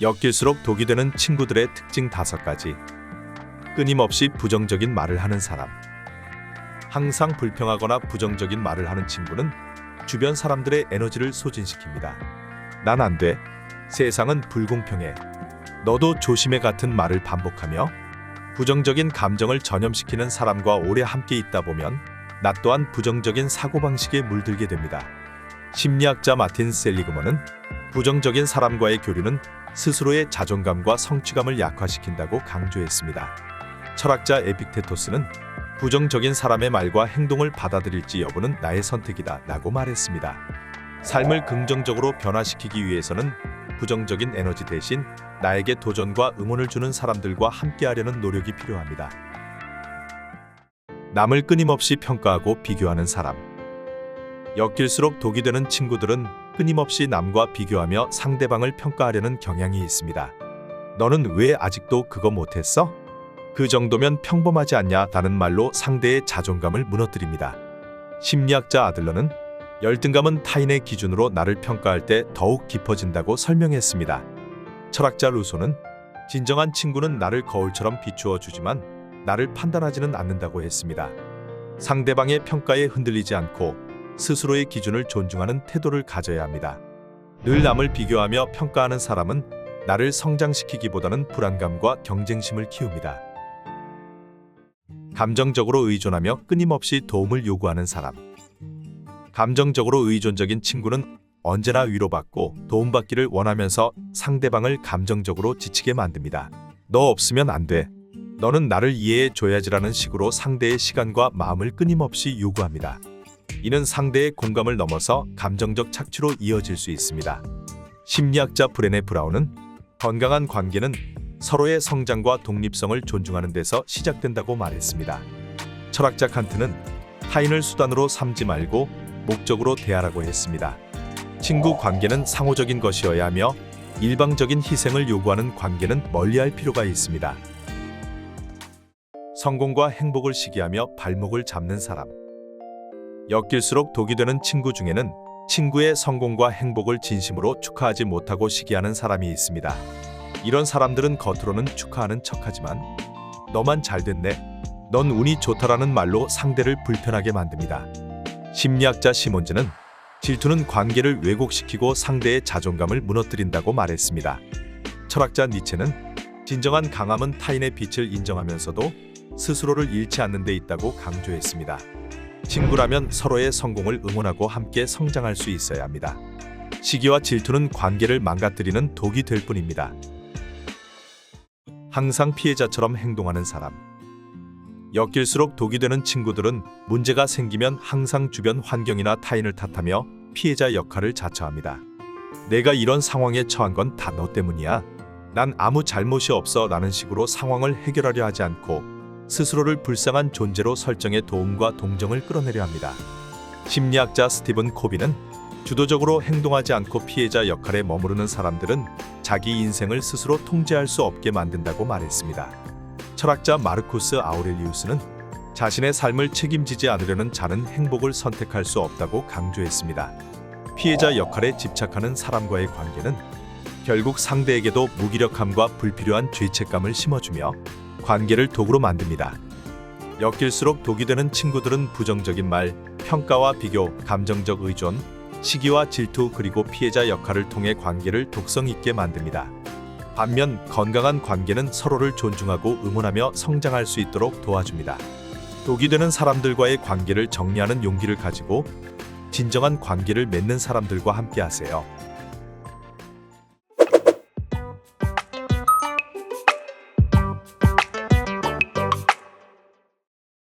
엮일수록 독이 되는 친구들의 특징 다섯 가지. 끊임없이 부정적인 말을 하는 사람. 항상 불평하거나 부정적인 말을 하는 친구는 주변 사람들의 에너지를 소진시킵니다. 난 안 돼. 세상은 불공평해. 너도 조심해 같은 말을 반복하며 부정적인 감정을 전염시키는 사람과 오래 함께 있다 보면 나 또한 부정적인 사고방식에 물들게 됩니다. 심리학자 마틴 셀리그먼은 부정적인 사람과의 교류는 스스로의 자존감과 성취감을 약화시킨다고 강조했습니다. 철학자 에픽테토스는 부정적인 사람의 말과 행동을 받아들일지 여부는 나의 선택이다 라고 말했습니다. 삶을 긍정적으로 변화시키기 위해서는 부정적인 에너지 대신 나에게 도전과 응원을 주는 사람들과 함께하려는 노력이 필요합니다. 남을 끊임없이 평가하고 비교하는 사람. 엮일수록 독이 되는 친구들은 끊임없이 남과 비교하며 상대방을 평가하려는 경향이 있습니다. 너는 왜 아직도 그거 못했어? 그 정도면 평범하지 않냐? 다는 말로 상대의 자존감을 무너뜨립니다. 심리학자 아들러는 열등감은 타인의 기준으로 나를 평가할 때 더욱 깊어진다고 설명했습니다. 철학자 루소는 진정한 친구는 나를 거울처럼 비추어 주지만 나를 판단하지는 않는다고 했습니다. 상대방의 평가에 흔들리지 않고 스스로의 기준을 존중하는 태도를 가져야 합니다. 늘 남을 비교하며 평가하는 사람은 나를 성장시키기보다는 불안감과 경쟁심을 키웁니다. 감정적으로 의존하며 끊임없이 도움을 요구하는 사람. 감정적으로 의존적인 친구는 언제나 위로받고 도움받기를 원하면서 상대방을 감정적으로 지치게 만듭니다. 너 없으면 안 돼. 너는 나를 이해해 줘야지라는 식으로 상대의 시간과 마음을 끊임없이 요구합니다. 이는 상대의 공감을 넘어서 감정적 착취로 이어질 수 있습니다. 심리학자 브레네 브라운은 건강한 관계는 서로의 성장과 독립성을 존중하는 데서 시작된다고 말했습니다. 철학자 칸트는 타인을 수단으로 삼지 말고 목적으로 대하라고 했습니다. 친구 관계는 상호적인 것이어야 하며 일방적인 희생을 요구하는 관계는 멀리할 필요가 있습니다. 성공과 행복을 시기하며 발목을 잡는 사람. 엮일수록 독이 되는 친구 중에는 친구의 성공과 행복을 진심으로 축하하지 못하고 시기하는 사람이 있습니다. 이런 사람들은 겉으로는 축하하는 척하지만 너만 잘 됐네. 넌 운이 좋다라는 말로 상대를 불편하게 만듭니다. 심리학자 시몬즈는 질투는 관계를 왜곡시키고 상대의 자존감을 무너뜨린다고 말했습니다. 철학자 니체는 진정한 강함은 타인의 빛을 인정하면서도 스스로를 잃지 않는 데 있다고 강조했습니다. 친구라면 서로의 성공을 응원하고 함께 성장할 수 있어야 합니다. 시기와 질투는 관계를 망가뜨리는 독이 될 뿐입니다. 항상 피해자처럼 행동하는 사람. 엮일수록 독이 되는 친구들은 문제가 생기면 항상 주변 환경이나 타인을 탓하며 피해자 역할을 자처합니다. 내가 이런 상황에 처한 건 다 너 때문이야. 난 아무 잘못이 없어 라는 식으로 상황을 해결하려 하지 않고 스스로를 불쌍한 존재로 설정해 도움과 동정을 끌어내려 합니다. 심리학자 스티븐 코비는 주도적으로 행동하지 않고 피해자 역할에 머무르는 사람들은 자기 인생을 스스로 통제할 수 없게 만든다고 말했습니다. 철학자 마르쿠스 아우렐리우스는 자신의 삶을 책임지지 않으려는 자는 행복을 선택할 수 없다고 강조했습니다. 피해자 역할에 집착하는 사람과의 관계는 결국 상대에게도 무기력함과 불필요한 죄책감을 심어주며 관계를 독으로 만듭니다. 엮일수록 독이 되는 친구들은 부정적인 말, 평가와 비교, 감정적 의존, 시기와 질투 그리고 피해자 역할을 통해 관계를 독성 있게 만듭니다. 반면 건강한 관계는 서로를 존중하고 응원하며 성장할 수 있도록 도와줍니다. 독이 되는 사람들과의 관계를 정리하는 용기를 가지고 진정한 관계를 맺는 사람들과 함께 하세요.